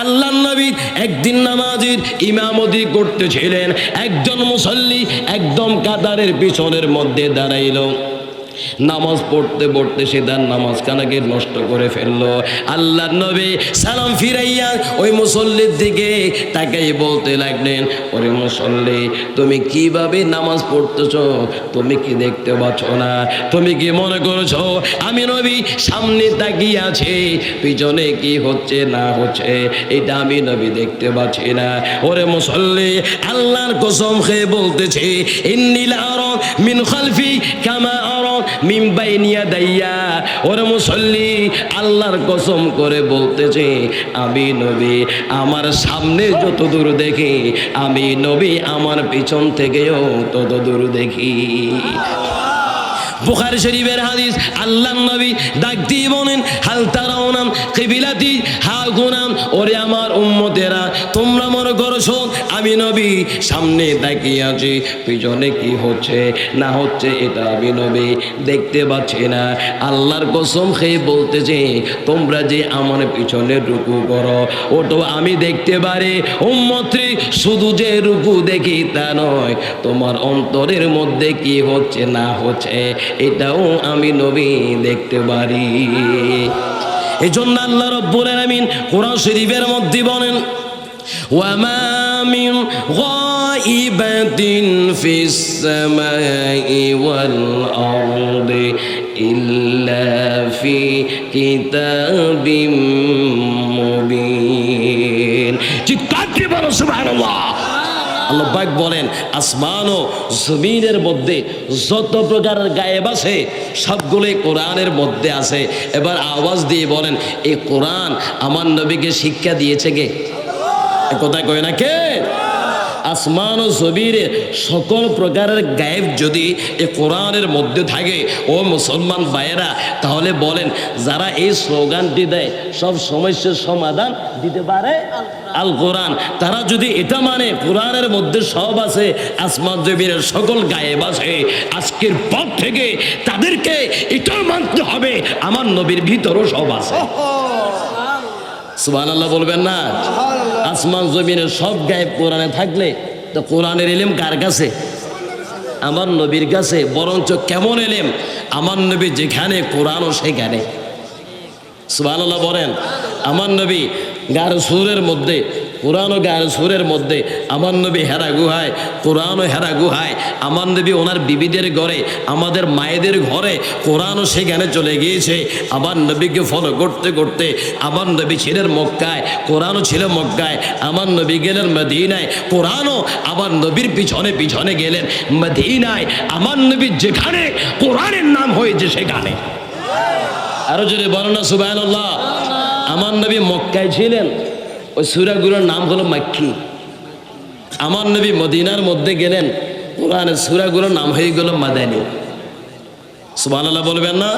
আল্লাহ নবী একদিন নামাজের ইমামতি করতেছিলেন। একজন মুসল্লি একদম কাতারের পিছনের মধ্যে দাঁড়াইল। নামাজ পড়তে পড়তে সে তার নামাজ কানাকে নষ্ট করে ফেলল। আল্লাহ নবী সালাম ফিরাইয়া ওই মুসল্লির দিকে তাকেই বলতে লাগলেন, ওরে মুসল্লি, তুমি কীভাবে নামাজ পড়তেছ? তুমি কি দেখতে পাচ্ছ না? তুমি কি মনে করছ আমি নবী সামনে তাকিয়ে আছে? পিছনে কি হচ্ছে না হচ্ছে? এটা আমি নবী দেখতে পাচ্ছি না। ওরে মুসল্লি, আল্লাহর কসম খেয়ে বলতেছে ইন্নিল মিন খালফি কামা আরও নিয়া দাইয়া, ওরে মুসল্লি, আল্লাহর কসম করে বলতেছে, আমি নবী, আমার সামনে যত দূর দেখি, আমি নবী, আমার পিছন থেকেও তত দূর দেখি। বুখারি শরীফের হাদিস, আল্লাহ নবী ডাক দিয়ে বলেন, হাল তারাউনাম কিবিলাতি? হা গুনাম ওরে আমার উম্মতেরা, তোমরা মনে করছ আমি নবী? সামনে তাকিয়ে আছি, পিছনে কি হচ্ছে? না হচ্ছে এটা আমি নবী। দেখতে পাচ্ছি না। আল্লাহর কসম খেয়ে বলতেছে, তোমরা যে আমার পিছনে রুকু করো, ওটো আমি দেখতে পারি, উম্মত্রী শুধু যে রুকু দেখি তা নয়, তোমার অন্তরের মধ্যে কি হচ্ছে না হচ্ছে, এটাও আমি নবী দেখতে পারি। এই জন্য আল্লাহ রব্বুল আলামিন কোরআন শরীফের মধ্যে বলেন, ওয়ামা মিন ফিস সামাই ওয়াল আরদি ইল্লা ফি কিতাবিম মুবিন চিৎকার দিয়ে বলো সুবহানাল্লাহ আল্লাহ বলেন আসমান ও জমিনের মধ্যে যত প্রকার গায়েব আছে সবগুলোই কোরআনের মধ্যে আছে। এবার আওয়াজ দিয়ে বলেন এই কোরআন আমার নবীকে শিক্ষা দিয়েছে কে? কোথায় কয় না কে? আসমান ও জমিরে সকল প্রকারের গায়েব যদি এ কোরআনের মধ্যে থাকে ও মুসলমান ভাইয়েরা তাহলে বলেন যারা এই স্লোগানটি দেয় সব সমস্যার সমাধান দিতে পারে আল কোরআন তারা যদি এটা মানে কোরআনের মধ্যে সব আছে আসমান জমিনের সকল গায়েব আছে আজকের পর থেকে তাদেরকে এটাও মানতে হবে আমার নবীর ভিতরও সব আছে। সুবাহ আল্লাহ বলবেন না? আসমান জমিনে সব গায়েব কোরআনে থাকলে তো কোরআনের এলেম কার কাছে? আমার নবীর কাছে। বরঞ্চ কেমন এলেম আমার নবী যেখানে, কোরআনও সেখানে। সুবাহ বলেন, আমার নবী গার সুরের মধ্যে কোরআন ও গায়ের সুরের মধ্যে আমার নবী হেরা গুহায়, কোরআন ও হেরা গুহায়, আমার নবী ওনার বিবিদের ঘরে, আমাদের মায়েদের ঘরে কোরআনও সেখানে চলে গিয়েছে। আমার নবীকে ফলো করতে করতে আমার নবী ছিলেন মক্কায় কোরআনও ছিল মক্কায়, আমার নবী গেলেন মদিনায় কোরআনও আমার নবীর পিছনে পিছনে গেলেন মদিনায়। আমার নবী যেখানে, কোরআনের নাম হয়েছে সেখানে। আরও যদি বলো না সুবাহ আমার নবী মক্কায় ছিলেন। ওই সুরাগুলোর নাম হলো মাক্কি। আমার নবী মদিনার মধ্যে গেলেন, কোরআনের সুরাগুলোর নাম হয়ে গেল মাদানী। সুবান বলবেন না?